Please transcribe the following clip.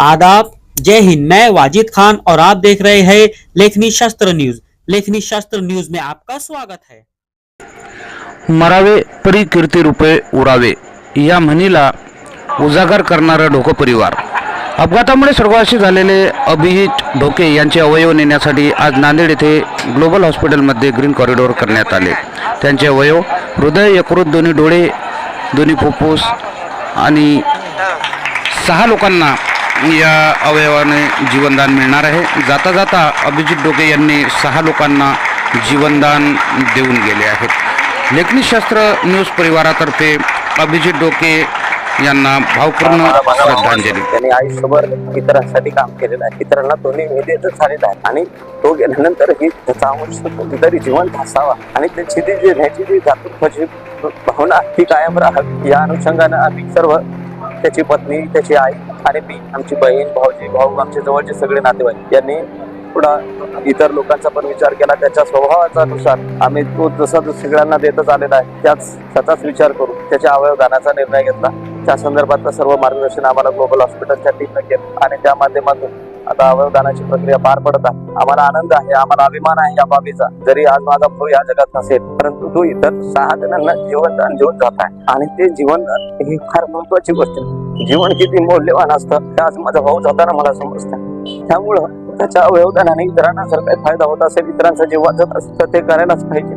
आदाब। जय हिंद। मैं वाजिद खान और आप देख रहे हैं लेखनी शास्त्र न्यूज। लेखनी शास्त्र न्यूज में आपका स्वागत है। मरावे परी कीर्ती उरावे या म्हणीला उजागर करणारा ढोकं परिवार. अपघातामुळे स्वर्गवासी झालेले अभिजित ढोके यांचे अवयव नेण्यासाठी आज नांदेड येथे ग्लोबल हॉस्पिटलमध्ये ग्रीन कॉरिडॉर करण्यात आले. त्यांचे अवयव हृदय यकृत दोन्ही डोळे दोन्ही फुफ्फुस आणि सहा लोकांना या अवयवाने जीवनदान मिळणार आहे. जाता जाता अभिजित डोके यांनी सहा लोकांना जीवनदान देऊन गेले आहेत. लेखनीशास्त्र न्यूज परिवारातर्फे अभिजित डोके यांना भावपूर्ण श्रद्धांजली. त्यांनी आयुष्यभर इतरांसाठी काम केलेलं आहे. इतरांना तो निवेदित झालेला आहे. आणि तो गेल्यानंतर ही त्याचा अंश कुठेतरी जिवंत असावा. आणि त्याची ती जी ह्याची जी जातृत्वाची भावना ती कायम राहावी. या अनुषंगानं आम्ही सर्व त्याची पत्नी त्याची आई आणि मी आमची बहीण भाऊजी भाऊ आमचे जवळचे सगळे नातेवाईक यांनी पुढं इतर लोकांचा पण विचार केला. त्याच्या स्वभावाचा नुसार आम्ही तो जसा तो सगळ्यांना देतच आलेला आहे त्याच त्याचाच विचार करू. त्याच्या अवयव दानाचा निर्णय घेतला. त्या संदर्भातलं सर्व मार्गदर्शन आम्हाला ग्लोबल हॉस्पिटलच्या टीमनं केलं. आणि त्या माध्यमातून आता अवयवदानाची प्रक्रिया पार पडत आहे आम्हाला आनंद आहे आम्हाला अभिमान आहे या बाबीचा. जरी आज माझा भाऊ या जगात नसेल परंतु तो इतर सहा जणांना जीवनदान देऊन जात आहे. आणि ते जीवनदान ही फार महत्वाची गोष्ट आहे. जीवन किती मौल्यवान असतं ते आज माझा भाऊ जाताना मला समजतं. त्यामुळं त्याच्या अवयवदानाने इतरांना जर काही फायदा होत असेल इतरांचा जीव वाचत असेल तर ते करायलाच पाहिजे.